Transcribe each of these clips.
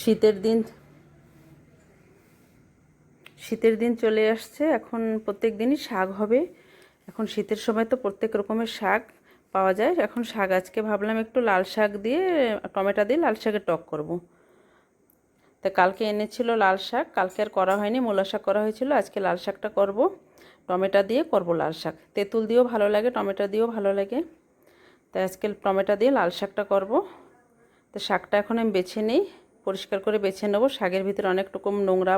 শীতের দিন। শীতের দিন চলে আসছে, এখন প্রত্যেক দিনই শাক হবে। এখন শীতের সময় তো প্রত্যেক রকমের শাক পাওয়া যায়। এখন শাক, আজকে ভাবলাম একটু লাল শাক দিয়ে টমেটো দিয়ে লাল শাকের টক করব। তা কালকে এনেছিল লাল শাক, কালকে আর করা হয়নি, মূলা শাক করা হয়েছিল, আজকে লাল শাকটা করব। টমেটো দিয়ে করব লাল শাক। তেঁতুল দিয়েও ভালো লাগে, টমেটো দিয়েও ভালো লাগে। তাই আজকে টমেটো দিয়ে লাল শাকটা করব। তো শাকটা এখন আমি বেছে নিই। পরিষ্কার করে বেছে নেব। শাকের ভিতরে অনেক রকম নোংরা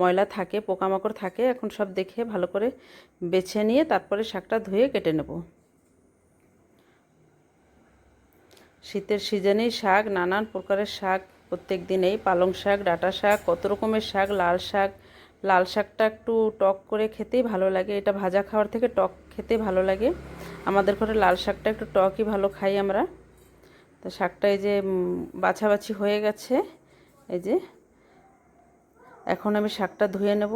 ময়লা থাকে, পোকামাকড় থাকে। এখন সব দেখে ভালো করে বেছে নিয়ে তারপরে শাকটা ধুয়ে কেটে নেব। শীতের সিজনেই শাক, নানান প্রকারের শাক প্রত্যেক দিনেই পালং শাক, ডাঁটা শাক, কত রকমের শাক, লাল শাক। লাল শাকটা একটু টক করে খেতেই ভালো লাগে। এটা ভাজা খাওয়ার থেকে টক খেতে ভালো লাগে। আমাদের ঘরে লাল শাকটা একটু টকই ভালো খাই আমরা। তো শাকটা এই যে বাছাবাছি হয়ে গেছে। এই যে, এখন আমি শাকটা ধুয়ে নেব।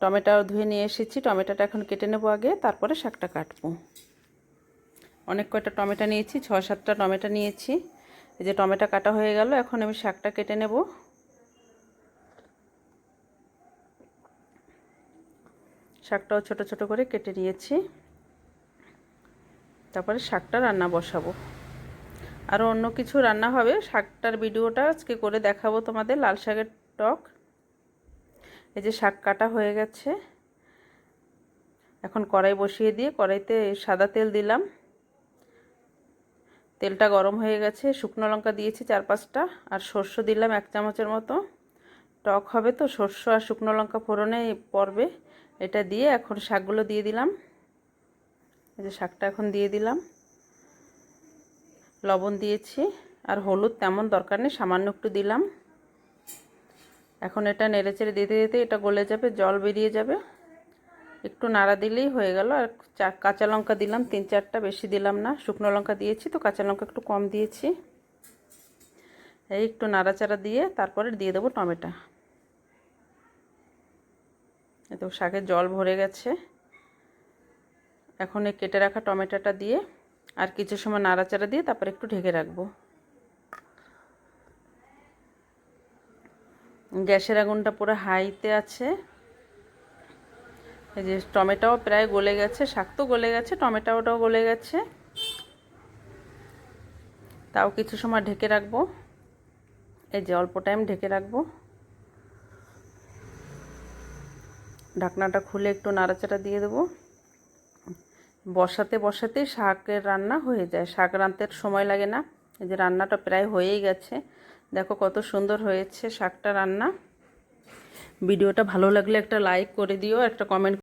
টমেটো ধুয়ে নিয়ে এসেছি। টমেটোটা এখন কেটে নেব আগে, তারপরে শাকটা কাটবো। অনেক কয়টা টমেটো নিয়েছি, ছ, সাতটা টমেটো নিয়েছি। এই যে, টমেটো কাটা হয়ে গেল, এখন আমি শাকটা কেটে নেব। শাকটাও ছোট ছোট করে কেটে নিয়েছি। তারপরে শাকটা রান্না বসাবো। আরও অন্য কিছু রান্না হবে, শাকটার ভিডিওটা আজকে করে দেখাবো তোমাদের, লাল শাকের টক। এই যে শাক কাটা হয়ে গেছে। এখন কড়াই বসিয়ে দিয়ে কড়াইতে সাদা তেল দিলাম। তেলটা গরম হয়ে গেছে, শুকনো লঙ্কা দিয়েছি চার পাঁচটা, আর সর্ষ দিলাম এক চামচের মতো। টক হবে তো, সর্ষ আর শুকনো লঙ্কা ফোড়নে পড়বে। এটা দিয়ে এখন শাকগুলো দিয়ে দিলাম। এই যে শাকটা এখন দিয়ে দিলাম। লবণ দিয়েছি আর হলুদ তেমন দরকার নেই, সামান্য একটু দিলাম। এখন এটা নেড়েচেড়ে দিতে দিতে এটা গলে যাবে, জল বেরিয়ে যাবে। একটু নাড়া দিলেই হয়ে গেল। আর কাঁচা লঙ্কা দিলাম, তিন চারটা বেশি দিলাম না। শুকনো লঙ্কা দিয়েছি তো, কাঁচা লঙ্কা একটু কম দিয়েছি। এই একটু নাড়াচাড়া দিয়ে তারপরে দিয়ে দেবো টমেটো। এতো শাকের জল ভরে গেছে। এখন এই কেটে রাখা টমেটোটা দিয়ে আর কিছু সময় নাড়াচাড়া দিয়ে তারপর একটু ঢেকে রাখব। গ্যাসের আগুনটা পুরো হাইতে আছে। এই যে টমেটোও প্রায় গলে গেছে, শাক তো গলে গেছে, টমেটোটাও গলে গেছে। তাও কিছু সময় ঢেকে রাখব। এই যে অল্প টাইম ঢেকে রাখব। ঢাকনাটা খুলে একটু নাড়াচাড়া দিয়ে দেবো। বসাতে বসাতে শাকের রান্না হয়ে যায়। শাক রাঁধতে সময় লাগে না। এই যে রান্নাটা প্রায় হয়েই গেছে। দেখো কত সুন্দর হয়েছে শাকটা রান্না। ভিডিওটা ভালো লাগলে একটা লাইক করে দিও, একটা কমেন্ট